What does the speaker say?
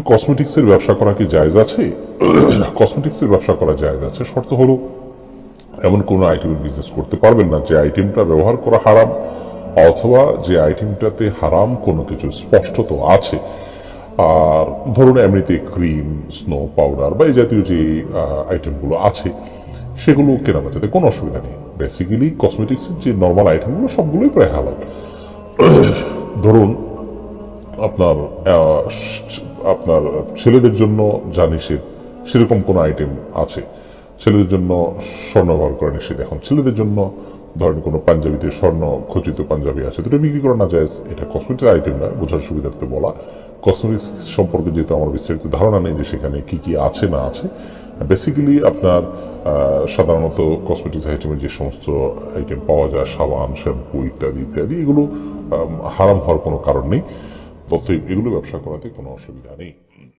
কসমেটিক্সের ব্যবসা করা কি জায়েজ আছে? কসমেটিক্সের ব্যবসা করা জায়েজ আছে, শর্ত হলো, এমন কোনো আইটেমের বিজনেস করতে পারবেন না, যে আইটেমটা ব্যবহার করা হারাম, অথবা যে আইটেমটাতে হারাম কোনো কিছু স্পষ্টত আছে। আর ধরুন, এমনিতে ক্রিম স্নো পাউডার বা এই জাতীয় যে আইটেমগুলো আছে, সেগুলো কেনা বেচাতে কোনো অসুবিধা নেই। বেসিক্যালি কসমেটিক্সের যে নর্মাল আইটেমগুলো সবগুলোই প্রায় হালাল। ধরুন আপনার আপনার ছেলেদের জন্য যা নিষেধ, সেরকম কোনো আইটেম আছে। ছেলেদের জন্য স্বর্ণ ব্যবহার করা নিষেধ। এখন ছেলেদের জন্য ধরেন কোনো পাঞ্জাবিতে স্বর্ণ খচিত পাঞ্জাবি আছে এটা বিক্রি করা না যায়, এটা কসমেটিক আইটেম না, বোঝার সুবিধার্থে বলা। কসমেটিক্স সম্পর্কে যেহেতু আমার বিস্তারিত ধারণা নেই যে সেখানে কি কি আছে না আছে বেসিক্যালি আপনার সাধারণত কসমেটিক্স আইটেমের যে সমস্ত আইটেম পাওয়া যায়, সাবান শ্যাম্পু ইত্যাদি ইত্যাদি, এগুলো হারাম হওয়ার কোনো কারণ নেই। অতএব এগুলো ব্যবসা করাতে কোনো অসুবিধা নেই।